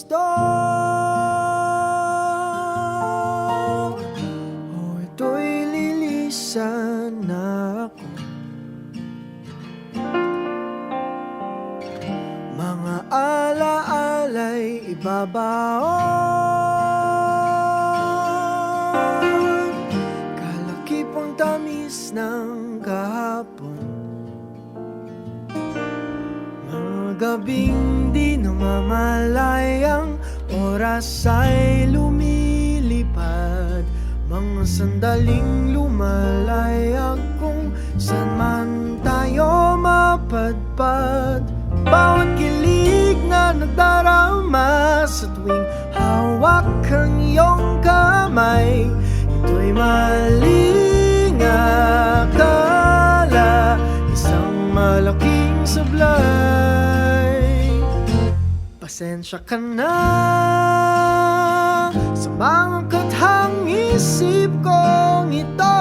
ang gusto? O ito'y lilisan ako. Mga alaala'y ibabaon. Kalakipang tamis ng kahapon. Mga gabing di namamalayang Oras ay lumilipad. Mga sandaling lumalayag Kung saan man tayo mapadpad. Bawat kilig na nagdarama Sa tuwing hawak ang iyong kamay Ito'y maling akala Isang malaking sablay. Pasensya ka na Sa mga kathang isip kong ito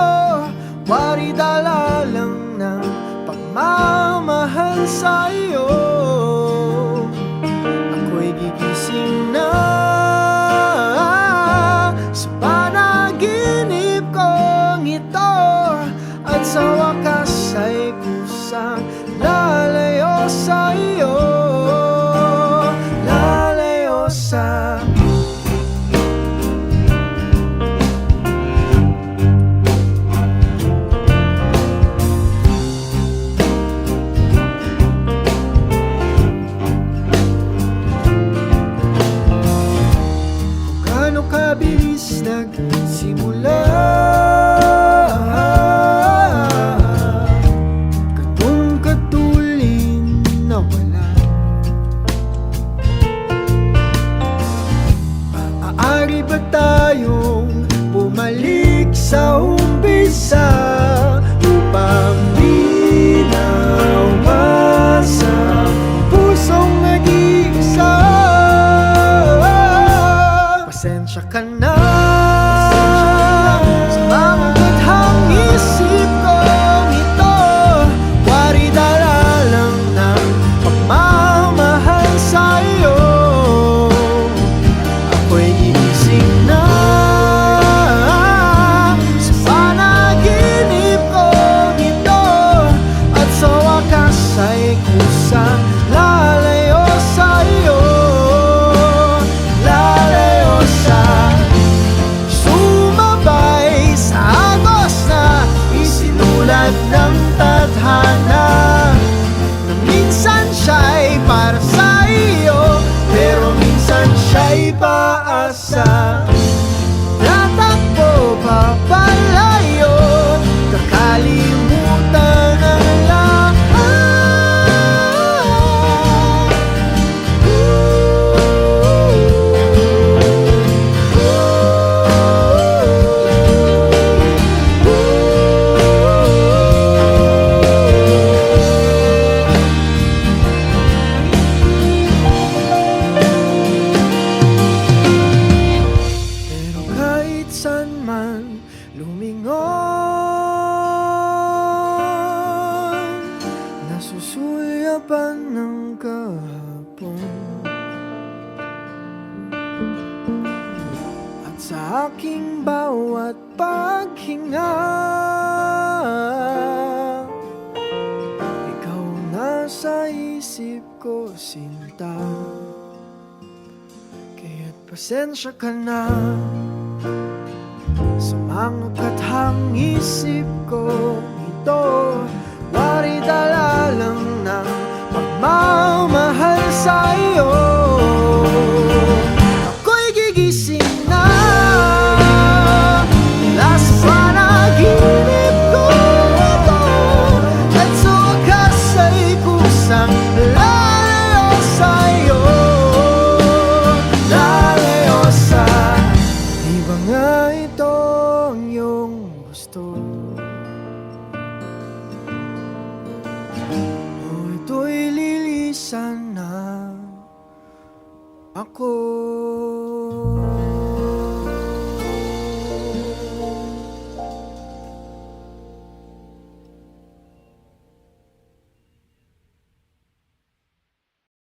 Wari dala lang ng pagmamahal sa tayong bumalik sa umpisa Upang di nawasa Pusong nag-iisa Pasensya ka na 在故乡 Kahapon. At sa aking bawat paghinga Ikaw nasa isip ko sinta. Kaya't pasensya ka na Sa mga kathang isip ko ito pagmamahal